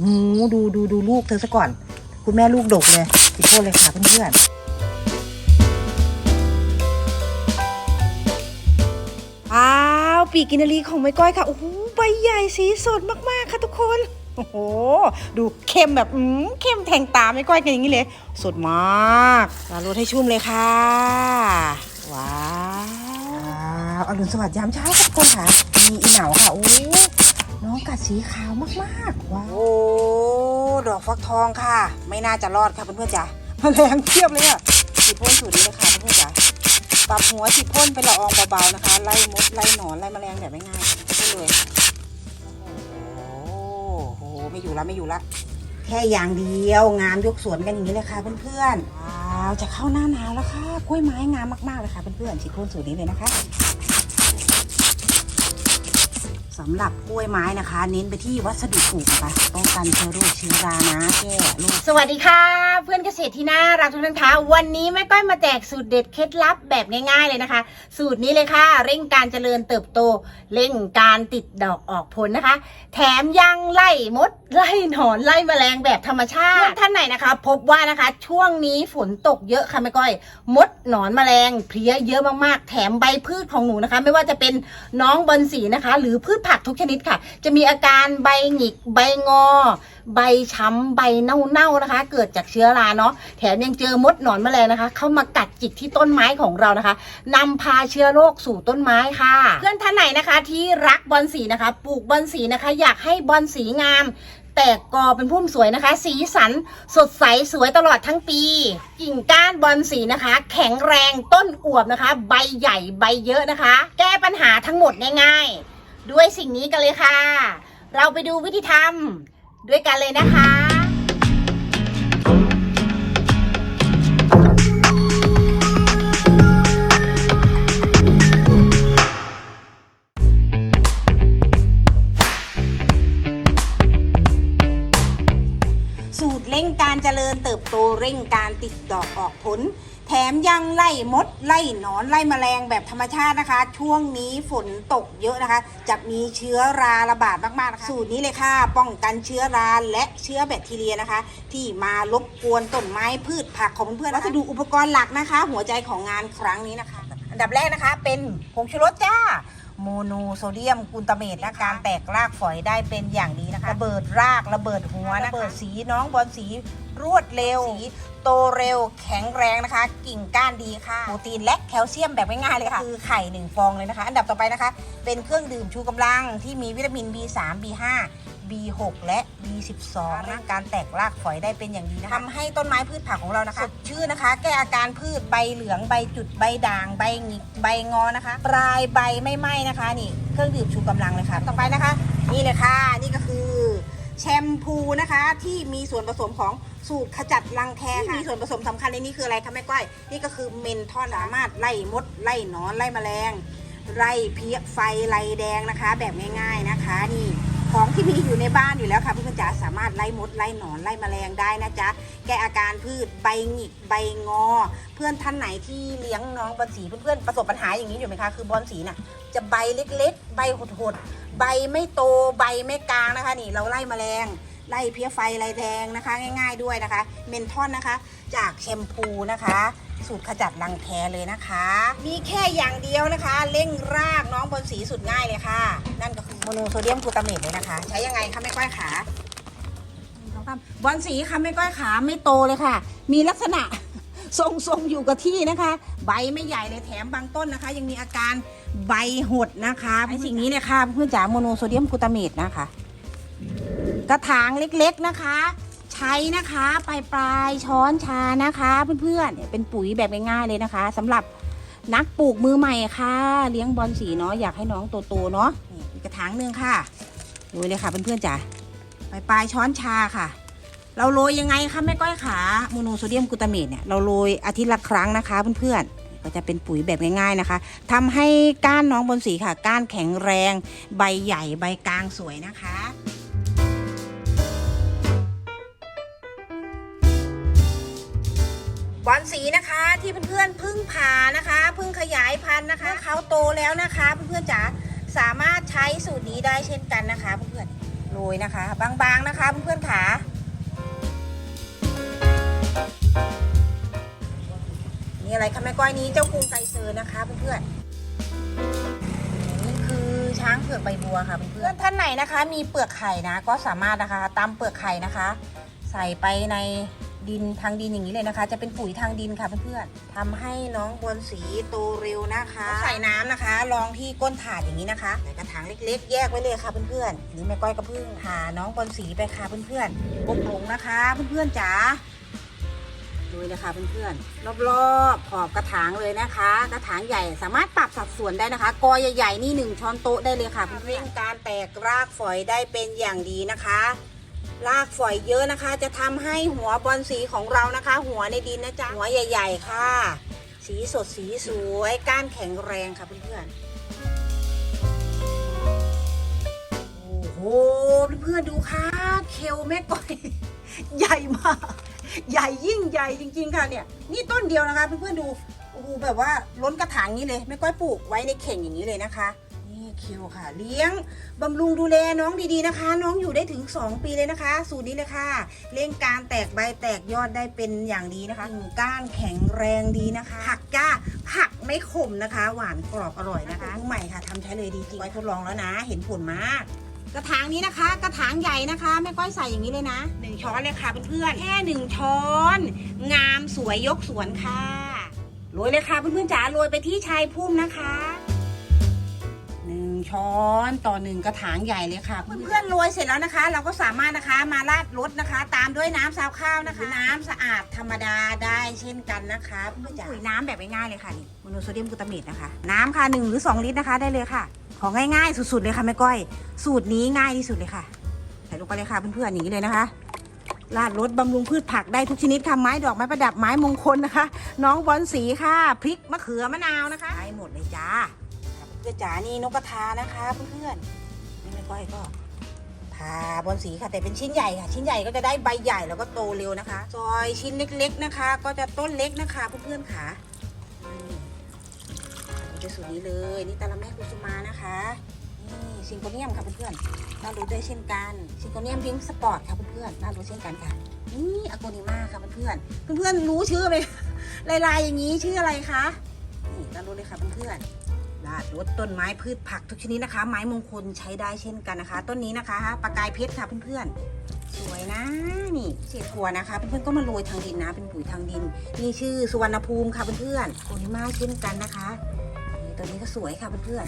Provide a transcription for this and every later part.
หูดูดูดูลูกเธอซะก่อน คุณแม่ลูกดกเลยขอโทษเลยค่ะเพื่อนๆอ้าวปีกินารีของแม่ก้อยค่ะโอ้โหใบใหญ่สีสดมากๆค่ะทุกคนโอ้โหดูเข้มแบบอืมเข้มแทงตาแม่ก้อยกันอย่างนี้เลย สดมากลารดให้ชุ่มเลยค่ะ ว้าวอรุณสวัสดิ์ยามเช้าครับทุกคนค่ะมีอีเหนาค่ะโอ้ องกัดสีขาวมากๆว้าวโอ้ดอกฟักทองค่ะ ไม่น่าจะรอดค่ะเพื่อนๆจ๋าแมลงเทียบเลยอะฉีดพ่นสูตรนี้เลยค่ะเพื่อนๆจ๋าปรับหัวฉีดพ่นเป็นละอองเบาๆนะคะ ไล่มดไล่หนอนไล่แมลงแบบไม่ง่ายๆพ่นเลยโอ้โหไม่อยู่ละไม่อยู่ละแค่อย่างเดียวงามยกสวนกันอย่างนี้เลยค่ะเพื่อนๆว้าวจะเข้าหน้าหนาวแล้วค่ะกล้วยไม้งามมากๆเลยค่ะเพื่อนๆฉีดพ่นสูตรนี้เลยนะคะ สำหรับกล้วยไม้นะคะ เน้นไปที่วัสดุปลูกนะคะป้องกันเชื้อโรคเชื้อรานะแก้โรคสวัสดีค่ะ เพื่อนเกษตรที่น่ารักทุกท่านคะวันนี้แม่ก้อยมาแจกสูตรเด็ดเคล็ดลับแบบง่ายๆเลยนะคะ สูตรนี้เลยค่ะ เร่งการเจริญเติบโต เร่งการติดดอกออกผลนะคะ แถมยังไล่มดไล่หนอนไล่แมลงแบบธรรมชาติท่านไหนนะคะ พบว่านะคะ ช่วงนี้ฝนตกเยอะค่ะแม่ก้อย มดหนอนแมลงเพลี้ยเยอะมากๆ แถมใบพืชของหนูนะคะ ไม่ว่าจะเป็นน้องบอนสีนะคะ หรือพืชผักทุกชนิดค่ะ จะมีอาการใบหงิก ใบงอ ใบช้ำใบเน่าๆนะคะ เกิดจากเชื้อราเนาะแถมยังเจอมดหนอนแมลงนะคะ เข้ามากัดจิกที่ต้นไม้ของเรานะคะนำพาเชื้อโรคสู่ต้นไม้ค่ะ เพื่อนท่านไหนนะคะ ที่รักบอนสีนะคะ ปลูกบอนสีนะคะ อยากให้บอนสีงามแตกกอเป็นพุ่มสวยนะคะ สีสันสดใสสวยตลอดทั้งปี กิ่งก้านบอนสีนะคะ แข็งแรงต้นอวบนะคะ ใบใหญ่ใบเยอะนะคะ แก้ปัญหาทั้งหมดง่ายๆ ด้วยสิ่งนี้กันเลยค่ะ เราไปดูวิธีทำด้วยกันเลยนะคะสูตรเร่งการเจริญเติบโตเร่งการติดดอกออกผล มยังไล่มดไล่หนอนไล่แมลงแบบธรรมชาตินะคะ ช่วงนี้ฝนตกเยอะนะคะ จะมีเชื้อราระบาดมากๆนะคะสูตรนี้เลยค่ะ ป้องกันเชื้อราและเชื้อแบคทีเรียนะคะ ที่มารบกวนต้นไม้พืชผักของเพื่อนๆวัสดุอุปกรณ์หลักนะคะ หัวใจของงานครั้งนี้นะคะ อันดับแรกนะคะ เป็นผงชูรสจ้า โมโนโซเดียมกลูตาเมตและการแตกรากฝอยได้เป็นอย่างดีนะคะ ระเบิดรากระเบิดหัวระเบิดสีน้องบอลสีรวดเร็วสีโตเร็วแข็งแรงนะคะ กิ่งก้านดีค่ะโปรตีนและแคลเซียมแบบง่ายๆเลยค่ะ คือไข่หนึ่งฟองเลยนะคะ อันดับต่อไปนะคะ เป็นเครื่องดื่มชูกำลังที่มีวิตามิน B3 B5 B6 และ B12 นะการแตกรากฝอยได้เป็นอย่างดีนะคะทำให้ต้นไม้พืชผักของเรานะคะสดชื่นนะคะ แก้อาการพืชใบเหลืองใบจุดใบด่าง ใบหงิกใบงอนะคะปลายใบไม่ไหม้นะคะนี่เครื่องดื่มชูกำลังเลยค่ะ ต่อไปนะคะ นี่เลยค่ะ นี่ก็คือแชมพูนะคะที่มีส่วนผสมของสูตรขจัดรังแคค่ะมีส่วนผสมสำคัญในนี้คืออะไรคะแม่ก้อยนี่ก็คือเมนทอนสามารถไล่มดไล่หนอนไล่แมลงไล่เพี้ยไฟไล่แดงนะคะ แบบง่าย ๆนะคะนี่ ของที่มีอยู่ในบ้านอยู่แล้วค่ะเพื่อนๆจ๋าสามารถไล่มดไล่หนอนไล่แมลงได้นะจ๊ะแก้อาการพืชใบหงิกใบงอ เพื่อนท่านไหนที่เลี้ยงน้องบอลสีเพื่อนๆประสบปัญหาอย่างนี้อยู่ไหมคะคือบอลสีน่ะจะใบเล็ก ๆ ใบหดๆใบไม่โตใบไม่กลางนะคะ นี่เราไล่แมลงไล่เพี้ยไฟไล่แดงนะคะ ง่าย ๆด้วยนะคะ เมนทอนนะคะ จากแชมพูนะคะ สูตรขจัดรังแคเลยนะคะ มีแค่อย่างเดียวนะคะ เร่งรากน้องบนสีสุดง่ายเลยค่ะ นั่นก็คือโมโนโซเดียมกลูตาเมตเลยนะคะ ใช้ยังไงคะไม่ก้อยขาบอลสีค่ะไม่ก้อยขาไม่โตเลยค่ะ มีลักษณะทรงๆอยู่กับที่นะคะ ใบไม่ใหญ่เลยแถมบางต้นนะคะ ยังมีอาการใบหดนะคะไอสิ่งนี้เนี่ยค่ะเพื่อนจ๋าโมโนโซเดียมกลูตาเมตนะคะ กระถางเล็กๆนะคะ ใช้นะคะปลายปลายช้อนชานะคะเพื่อนๆเนี่ยเป็นปุ๋ยแบบง่ายๆเลยนะคะสำหรับนักปลูกมือใหม่ค่ะ เลี้ยงบอลสีเนาะอยากให้น้องโตๆเนาะอีกกระถางหนึ่งค่ะดูเลยค่ะเพื่อนๆจ้ะปลายปลายช้อนชาค่ะ เราโรยยังไงคะแม่ก้อยขาโมโนโซเดียมกลูตาเมตเนี่ยเราโรยอาทิตย์ละครั้งนะคะเพื่อนๆก็จะเป็นปุ๋ยแบบง่ายๆนะคะทำให้ก้านน้องบอลสีค่ะ ก้านแข็งแรง ใบใหญ่ใบกลางสวยนะคะ บอลสีนะคะที่เพื่อนๆเพึ่งผ่านะคะเพึ่งขยายพันธุ์นะคะเขาโตแล้วนะคะเพื่อนๆจ๋าสามารถใช้สูตรนี้ได้เช่นกันนะคะเพื่อนๆโรยนะคะ บางๆนะคะเพื่อนๆขานี่อะไรคะแม่ก้อยนี้เจ้ากรุงไกเซอร์นะคะเพื่อนๆนี่คือช้างเผือกใบบัวค่ะเพื่อนๆท่านไหนนะคะ มีเปลือกไข่นะ ก็สามารถนะคะตำเปลือกไข่นะคะ ใส่ไปใน ดินทางดินอย่างนี้เลยนะคะ จะเป็นปุ๋ยทางดินค่ะเพื่อนๆทำให้น้องบอลสีโตเร็วนะคะใส่น้ำนะคะ รองที่ก้นถาดอย่างนี้นะคะใส่กระถางเล็ก ๆ แยกไว้เลยค่ะเพื่อนๆนี่แม่ก้อยก็เพิ่งหาน้องบอลสีไปค่ะเพื่อนๆกบหลงนะคะ เพื่อนๆจ๋าดูเลยค่ะเพื่อนๆรอบๆขอบกระถางเลยนะคะ กระถางใหญ่สามารถปรับสัดส่วนได้นะคะ กอใหญ่ๆนี่หนึ่งช้อนโต๊ะได้เลยค่ะเพื่อนๆเร่งการแตกรากฝอยได้เป็นอย่างดีนะคะ รากฝอยเยอะนะคะ จะทำให้หัวบอลสีของเรานะคะ หัวในดินนะจ๊ะหัวใหญ่ ๆ ค่ะ สีสดสีสวยก้านแข็งแรงค่ะเพื่อนๆโอ้โหเพื่อนๆดูค่ะเคลแม่ก้อยใหญ่มาก ใหญ่ยิ่งใหญ่จริง ๆ ค่ะเนี่ย นี่ต้นเดียวนะคะเพื่อนๆดูโอ้โหแบบว่าล้นกระถางนี้เลยแม่ก้อยปลูกไว้ในเข่งอย่างนี้เลยนะคะ คิวค่ะ เลี้ยงบำรุงดูแลน้องดีๆนะคะ น้องอยู่ได้ถึง 2 ปีเลยนะคะ สูตรนี้เลยค่ะเร่งการแตกใบแตกยอดได้เป็นอย่างดีนะคะก้านแข็งแรงดีนะคะ ผักจ้าผักไม่ขมนะคะ หวานกรอบอร่อยนะคะใหม่ค่ะทำใช้เลยดีจริงไว้ทดลองแล้วนะ เห็นผลมากกระถางนี้นะคะ กระถางใหญ่นะคะแม่ก้อยใส่อย่างนี้เลยนะหนึ่งช้อนเลยค่ะเพื่อนๆแค่หนึ่งช้อน งามสวยยกสวนค่ะโรยเลยค่ะเพื่อนๆจ๋าโรยไปที่ชายพุ่มนะคะ ช้อนต่อหนึ่งกระถางใหญ่เลยค่ะ เพื่อนๆโรยเสร็จแล้วนะคะ เราก็สามารถนะคะมาราดรสนะคะ ตามด้วยน้ำซาวข้าวนะคะ น้ำสะอาดธรรมดาได้เช่นกันนะคะเพื่อนๆจ๋าปุ๋ยน้ำแบบง่ายๆเลยค่ะนี่โมโนโซเดียมกลูตาเมตนะคะ น้ำค่ะหนึ่งหรือสองลิตรนะคะได้เลยค่ะ ของง่ายๆสุดๆเลยค่ะแม่ก้อย สูตรนี้ง่ายที่สุดเลยค่ะใส่ลงไปเลยค่ะเพื่อนๆอย่างนี้เลยนะคะราดรสบำรุงพืชผักได้ทุกชนิดค่ะไม้ดอกไม้ประดับไม้มงคลนะคะ น้องบอลสีค่ะพริกมะเขือมะนาวนะคะได้หมดเลยจ้า เพื่อจ๋านี่นกกระทานะคะเพื่อนๆนี่แม่ก้อยก็ทาบอลสีค่ะแต่เป็นชิ้นใหญ่ค่ะ ชิ้นใหญ่ก็จะได้ใบใหญ่แล้วก็โตเร็วนะคะซอยชิ้นเล็ก ๆนะคะ ก็จะต้นเล็กนะคะเพื่อนๆค่ะนี่เป็นสูตรนี้เลยนี่ตาละแม่กุสุมานะคะนี่ซิงโกเนียมค่ะเพื่อนๆน่ารู้ด้วยเช่นกันซิงโกเนียมพิงสปอร์ตค่ะเพื่อนๆน่ารู้เช่นกันค่ะนี่อโกนิมาค่ะเพื่อนๆเพื่อนๆรู้ชื่อไหมลายๆอย่างนี้ชื่ออะไรคะนี่ตารู้เลยค่ะเพื่อนๆาดรดต้นไม้พืชผักทุกชนิดนะคะ ไม้มงคลใช้ได้เช่นกันนะคะ ต้นนี้นะคะปากกายเพชรค่ะเพื่อนๆสวยนะนี่เศษถั่วนะคะเพื่อนๆก็มาโรยทางดินนะ เป็นปุ๋ยทางดิน นี่ชื่อสุวรรณภูมิค่ะเพื่อนๆโกนิมาเช่นกันนะคะตัวนี้ก็สวยค่ะเพื่อน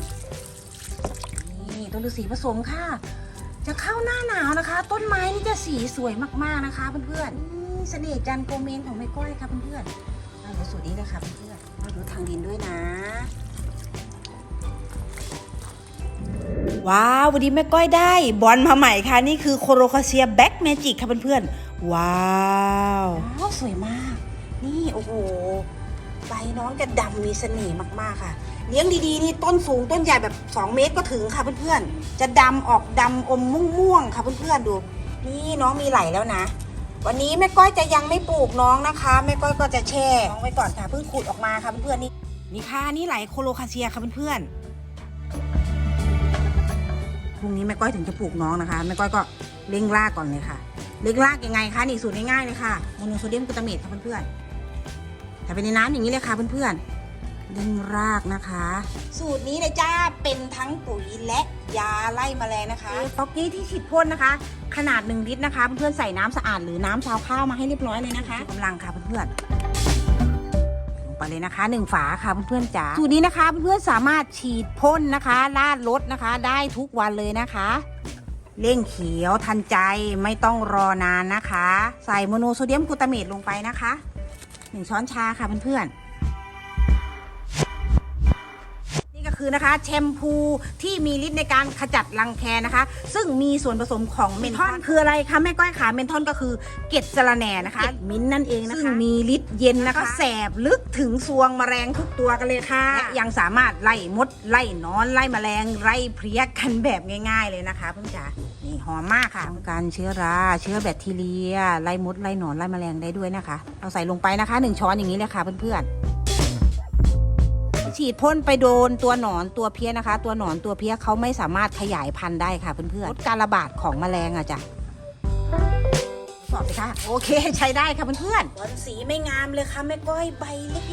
ๆนี่ต้นฤาษีผสมค่ะ จะเข้าหน้าหนาวนะคะ ต้นไม้นี่จะสีสวยมากๆนะคะเพื่อนๆนี่เสน่ห์จันโกเมนของแม่ก้อยค่ะเพื่อนๆเอาเดี๋ยวสูตรนี้เลยค่ะเพื่อนๆมาดูทางดินด้วยนะ ว้าววันนี้แม่ก้อยได้ บอลมาใหม่ค่ะ นี่คือโคโรคาเซียแบ็กแมจิกค่ะเพื่อนๆ ว้าวว้าวสวยมาก นี่โอ้โหใบน้องจะดำมีเสน่ห์มากๆค่ะ เลี้ยงดีๆนี่ต้นสูงต้นใหญ่แบบ 2 เมตรก็ถึงค่ะเพื่อนๆ จะดำออกดำอมม่วงๆค่ะเพื่อนๆดู นี่น้องมีไหลแล้วนะ วันนี้แม่ก้อยจะยังไม่ปลูกน้องนะคะแม่ก้อยก็จะแช่น้องไว้ก่อนค่ะเพิ่งขุดออกมาค่ะเพื่อนๆนี่นี่ค่ะนี่ไหลโคโลคาเซียค่ะเพื่อนๆ พรุ่งนี้แม่ก้อยถึงจะปลูกน้องนะคะแม่ก้อยก็เร่งรากก่อนเลยค่ะ เล็กลากยังไงคะนี่สูตรง่ายๆเลยค่ะโมโนโซเดียมกลูตาเมตค่ะเพื่อนๆใส่ไปในน้ำอย่างนี้เลยค่ะเพื่อนๆเร่งรากนะคะ สูตรนี้เลยจ้าเป็นทั้งปุ๋ยและยาไล่แมลงนะคะฟอกกี้ที่ฉีดพ่นนะคะ ขนาด 1 ลิตรนะคะ เพื่อนๆใส่น้ำสะอาดหรือน้ำซาวข้าวมาให้เรียบร้อยเลยนะคะกำลังค่ะเพื่อนๆ อนเลยนะคะหนึ่งฝาค่ะเพื่อนๆจ๋าสูตรนี้นะคะเพื่อนๆสามารถฉีดพ่นนะคะลาดรถนะคะ ได้ทุกวันเลยนะคะเร่งเขียวทันใจไม่ต้องรอนานนะคะ ใส่โมโนโซเดียมกลูตาเมตลงไปนะคะหนึ่งช้อนชาค่ะเพื่อนๆ คือนะคะแชมพูที่มีฤทธิ์ในการขจัดรังแคนะคะ ซึ่งมีส่วนผสมของเมนทอนคืออะไรคะแม่ก้อยขาเมนทอนก็คือเกล็ดสะระแหน่นะคะเกล็ดมิ้นท์นั่นเองนะคะซึ่งมีฤทธิ์เย็นนะคะแสบลึกถึงซวงแมลงทุกตัวกันเลยค่ะและยังสามารถไล่มดไล่หนอนไล่แมลงไล่เพลี้ยกันแบบง่าย ๆเลยนะคะเพื่อนจ๋านี่หอมมากค่ะป้องกันเชื้อราเชื้อแบคทีเรียไล่มดไล่หนอนไล่แมลงได้ด้วยนะคะเราใส่ลงไปนะคะหนึ่งช้อนอย่างนี้เลยค่ะเพื่อนๆ ฉีดพ่นไปโดนตัวหนอนตัวเพี้ยนะคะ ตัวหนอนตัวเพี้ยเขาไม่สามารถขยายพันธุ์ได้ค่ะเพื่อนๆลดการระบาดของแมลงอะจ้ะสอบสิคะโอเคใช้ได้ค่ะเพื่อนๆบอลสีไม่งามเลยค่ะแม่ก้อยใบ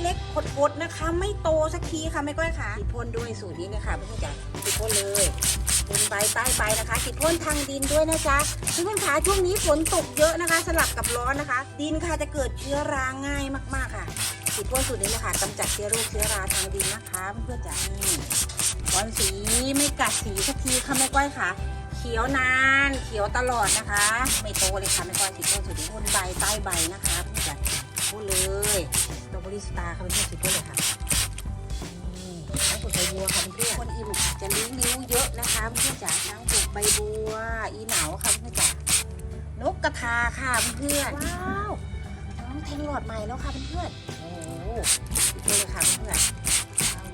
เล็กๆคดๆนะคะ ไม่โตสักทีค่ะแม่ก้อยค่ะฉีดพ่นด้วยสูตรนี้เนี่ยค่ะเพื่อนๆจ้ะฉีดพ่นเลยบนใบใต้ใบนะคะฉีดพ่นทางดินด้วยนะจ๊ะเพื่อนๆคะช่วงนี้ฝนตกเยอะนะคะ สลับกับร้อนนะคะ ดินค่ะจะเกิดเชื้อราง่ายมากๆค่ะ ฉีดพ่นสูตรนี้นะคะกำจัดเชื้อโรคเชื้อราทางดินนะคะเพื่อนจ้ะนี่บอลสีไม่กัดสีสักทีค่ะแม่ก้อยค่ะ เขียวนานเขียวตลอดนะคะ ไม่โตเลยค่ะแม่ก้อยฉีดพ่นสูตรนี้พ่นใบใต้ใบนะคะเพื่อนๆจ้ะพ่นเลยสตรอเบริสตาร์ค่ะเพื่อนๆฉีพ่นเลยค่ะทั้งปลูกใบบัวค่ะเพื่อนคนอิ่มจะลิ้วลิ้วเยอะนะคะเพื่อนจ๋าทั้งปลูกใบบัว อีเหนาค่ะเพื่อนจ๋านกกระทาค่ะเพื่อนว้าวน้องแทงหลอดใหม่แล้วค่ะเพื่อน ๆโอ้โหดูเลยค่ะเพื่อน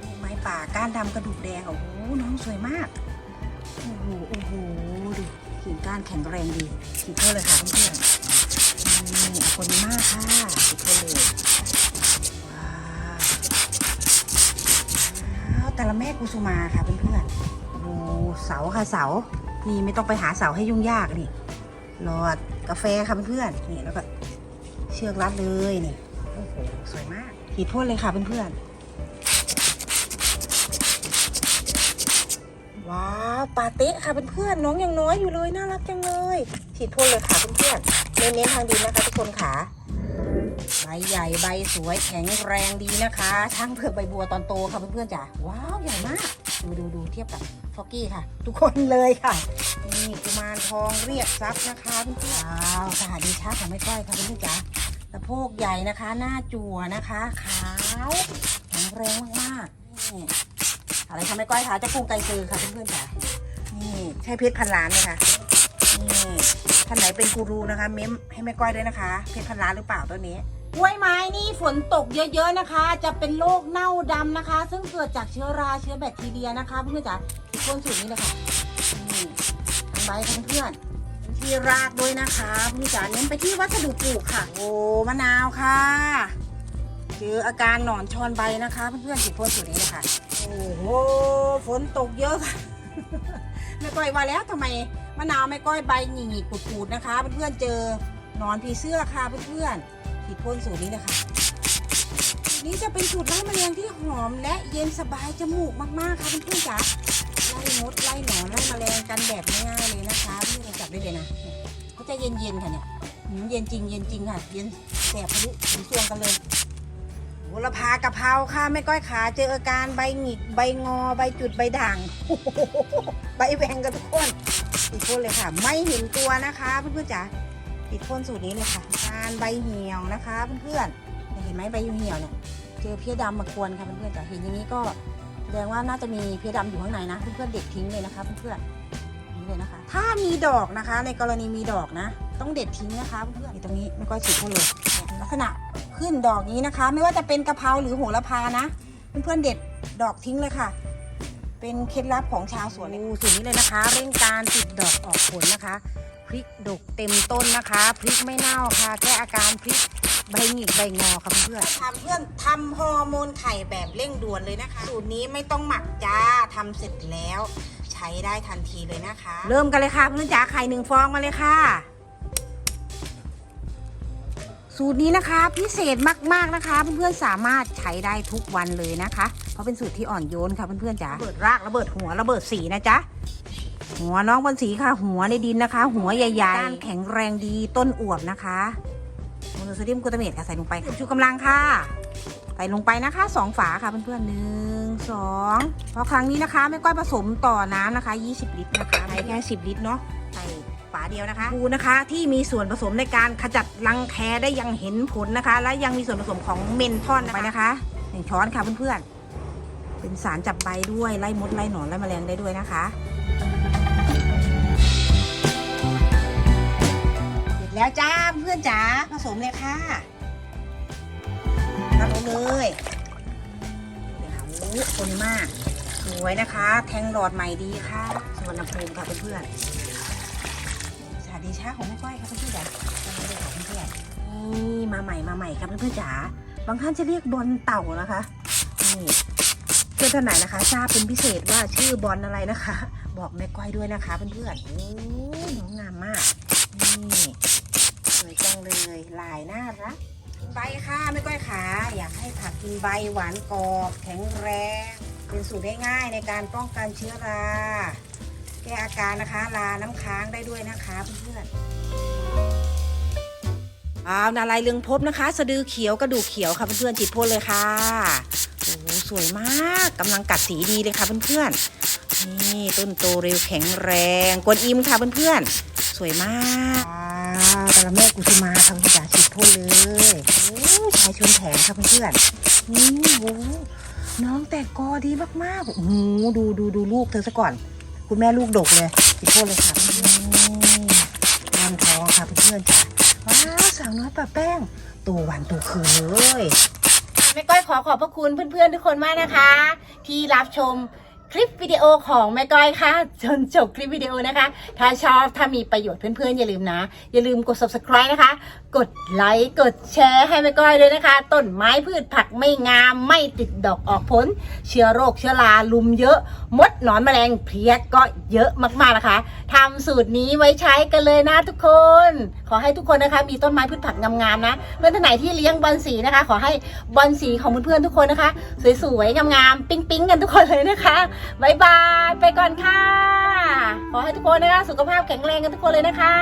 ลูกไม้ป่าก้านดำกระดูกแดงโอ้โหน้องสวยมากโอ้โหโอ้โหดูกิ่งก้านแข็งแรงดีสิบเท่าเลยค่ะเพื่อนนี่คนีมากค่ะสิบเท่าเลยว้าวว้าวแต่ละแม่กุสุมาค่ะเพื่อนๆดูเสาค่ะเสานี่ไม่ต้องไปหาเสาให้ยุ่งยากนี่หลอดกาแฟค่ะเพื่อนๆนี่แล้วก็เชือกรัดเลยนี่โอ้โหสวยมาก ขีดพ่นเลยค่ะเพื่อนๆ ว้าว ปาเต๊ะค่ะเพื่อนๆ น้องยังน้อยอยู่เลย น่ารักจังเลย ฉีดพ่นเลยค่ะเพื่อนๆ เน้นๆทางดินนะคะทุกคนค่ะ ใบใหญ่ใบสวยแข็งแรงดีนะคะช่างเผือกใบบัวตอนโตค่ะเพื่อนๆจ้ะ ว้าว ใหญ่มาก ดูดูดูเทียบกับฟอกกี้ค่ะ ทุกคนเลยค่ะ นี่กุมารทองเรียกทรัพย์นะคะเพื่อนๆว้าวสหดีชาของไม่ก้อยค่ะเพื่อนๆจ้ะ สะโพกใหญ่นะคะ หน้าจั่วนะคะ ขาวแข็งแรงมากๆนี่อะไรคะแม่ก้อยคะเจะพุงไก่ซือค่ะเพื่อนๆจ้ะนี่ใช่เพชรพันล้านไหมคะนี่ท่านไหนเป็นกูรูนะคะ เม้มให้แม่ก้อยด้วยนะคะ เพชรพันล้านหรือเปล่าตัวนี้กล้วยไม้นี่ฝนตกเยอะๆนะคะ จะเป็นโรคเน่าดำนะคะ ซึ่งเกิดจากเชื้อราเชื้อแบคทีเรียนะคะ เพื่อนๆจ๋าพ่นสูตรนี้เลยค่ะนี่ทั้งใบทั้งเพื่อน ที่รากด้วยนะคะเพื่อนจ๋าเน้นไปที่วัสดุปลูกค่ะ โอ้มะนาวค่ะเจออาการหนอนชอนใบนะคะเพื่อนๆฉีดพ่นสูตรนี้เลยค่ะ โอ้โหฝนตกเยอะค่ะแม่ก้อยว่าแล้วทำไมมะนาวแม่ก้อยใบหงิกๆปูดๆนะคะเพื่อนๆเจอหนอนผีเสื้อค่ะเพื่อนๆฉีพ่นสูตรนี้เลยค่ะสูตรนี้จะเป็นสูตรไล่แมลงที่หอมและเย็นสบายจมูกมากๆค่ะเพื่อนๆจ๋าไล่มดไล่หนอนไล่แมลงกันแบบง่ายๆเลยนะคะ ได้เลยนะเนี่ยเขาจะเย็นๆค่ะเนี่ยหืมเย็นจริงเย็นจริงค่ะ เย็นแสบทะลุถึงซวงกันเลยโหระพากะเพราค่ะแม่ก้อยขาเจออาการใบหงิกใบงอใบจุดใบด่างใบแหวงกันทุกคนฉีดพ่นเลยค่ะ ไม่เห็นตัวนะคะเพื่อนๆจ๋าติดพ่นสูตรนี้เลยค่ะการใบเหี่ยวนะคะเพื่อนๆเห็นไหมใบเหี่ยวเนี่ยเจอเพี้ยดำมากวนค่ะเพื่อนๆแต่เห็นอย่างนี้ก็แสดงว่าน่าจะมีเพี้ยดำอยู่ข้างในนะเพื่อนๆเด็ดทิ้งเลยนะคะเพื่อนๆ เลยนะคะ ถ้ามีดอกนะคะ ในกรณีมีดอกนะ ต้องเด็ดทิ้งนะคะเพื่อนๆนี่ตรงนี้ไม่ก้อยฉีดพ่นเลยเนี่ยลักษณะขึ้นดอกนี้นะคะ ไม่ว่าจะเป็นกะเพราหรือโหระพานะ เพื่อนๆเด็ดดอกทิ้งเลยค่ะ เป็นเคล็ดลับของชาวสวนเลยสูตรนี้เลยนะคะเร่งการติดดอกออกผลนะคะพริกดกเต็มต้นนะคะพริกไม่เน่าค่ะ แก้อาการพริกใบหงิกใบงอค่ะเพื่อนทำเพื่อนทำฮอร์โมนไข่แบบเร่งด่วนเลยนะคะ สูตรนี้ไม่ต้องหมักจ้าทำเสร็จแล้วใช้ได้ทันทีเลยนะคะ เริ่มกันเลยค่ะเพื่อนจ๋าไข่หนึ่งฟองมาเลยค่ะ สูตรนี้นะคะ พิเศษมากๆนะคะ เพื่อนๆสามารถใช้ได้ทุกวันเลยนะคะ เพราะเป็นสูตรที่อ่อนโยนค่ะเพื่อนๆจ๋าระเบิดรากระเบิดหัวระเบิดสีนะจ๊ะหัวน้องบนสีค่ะ หัวในดินนะคะ หัวใหญ่ๆก้านแข็งแรงดีต้นอวบนะคะโมโนโซเดียมกลูตาเมตค่ะใส่ลงไปค่ะชูกำลังค่ะใส่ลงไปนะคะสองฝาค่ะเพื่อนๆหนึ่งสองพอครั้งนี้นะคะไม่ก้อยผสมต่อน้ำนะคะ 20 ลิตรนะคะใช้แค่10 ลิตรเนาะใส่ฝาเดียวนะคะปูนะคะที่มีส่วนผสมในการขจัดรังแคได้อยังเห็นผลนะคะ และยังมีส่วนผสมของเมนทอนไปนะคะหนึ่งช้อนค่ะเพื่อนๆเป็นสารจับใบด้วยไล่มดไล่หนอนไล่แมลงได้ด้วยนะคะเสร็จแล้วจ้าเพื่อนจ๋าผสมเลยค่ะ รับเอาเลยเดี๋ยวค่ะโอ้คนมาก สวยนะคะ แทงหลอดใหม่ดีค่ะสวรรณภูมิค่ะเพื่อนๆสวัสดีช้าของแม่ก้อยค่ะเพื่อนๆจ๋าสวัสดีค่ะเพื่อนๆนี่มาใหม่มาใหม่ครับเพื่อนๆจ๋าบางท่านจะเรียกบอลเต่านะคะนี่เพื่อนท่านไหนนะคะ ทราบเป็นพิเศษว่าชื่อบอลอะไรนะคะ บอกแม่ก้อยด้วยนะคะเพื่อนๆโอ้น้องงามมากนี่สวยจังเลยลายน่ารัก ใบค่ะแม่ก้อยขา อยากให้ผักกินใบหวานกรอบแข็งแรง เป็นสูตรได้ง่ายในการป้องกันเชื้อราแก้อาการนะคะลาน้ำค้างได้ด้วยนะคะเพื่อนๆอ้าวนาลายเรืองพบนะคะ สะดือเขียวกระดูกเขียวค่ะเพื่อนๆจิตโพลเลยค่ะโอ้สวยมากกำลังกัดสีดีเลยค่ะเพื่อนๆนี่ต้นโตเร็วแข็งแรง กวนอิมค่ะเพื่อนๆสวยมาก ว้าวตะละแม่กุสุมาค่ะคุณจ๋าจิตโพลเลยโอ้ชายชนแผงค่ะเพื่อนๆนี่โอ้น้องแต่กอดีมากๆโอ้โหดูดูดูลูกเธอซะก่อน คุณแม่ลูกดกเลยจิโพดเลยค่ะลำท้องค่ะเพื่อนๆจ้ะว้าวสาวน้อยปะแป้ง ตัววานตัวคืนเลยแม่ก้อยขอขอบพระคุณเพื่อนๆทุกคนมากนะคะ ที่รับชม คลิปวิดีโอของแม่ก้อยค่ะ จนจบคลิปวิดีโอนะคะ ถ้าชอบถ้ามีประโยชน์เพื่อนๆ อย่าลืมนะ อย่าลืมกด subscribe นะคะ กดไลค์กดแชร์ให้แม่ก้อยด้วยนะคะ ต้นไม้พืชผักไม่งามไม่ติดดอกออกผล เชื้อโรคเชื้อราลุมเยอะ มดหนอนแมลงเพลี้ยก็เยอะมากๆนะคะทำสูตรนี้ไว้ใช้กันเลยนะทุกคน ขอให้ทุกคนนะคะ มีต้นไม้พืชผักงามๆนะ เพื่อนท่านไหนที่เลี้ยงบอลสีนะคะ ขอให้บอลสีของเพื่อนๆทุกคนนะคะ สวยๆงามๆปิ๊งๆกันทุกคนเลยนะคะบายบายไปก่อนค่ะ ขอให้ทุกคนนะคะสุขภาพแข็งแรงกันทุกคนเลยนะคะ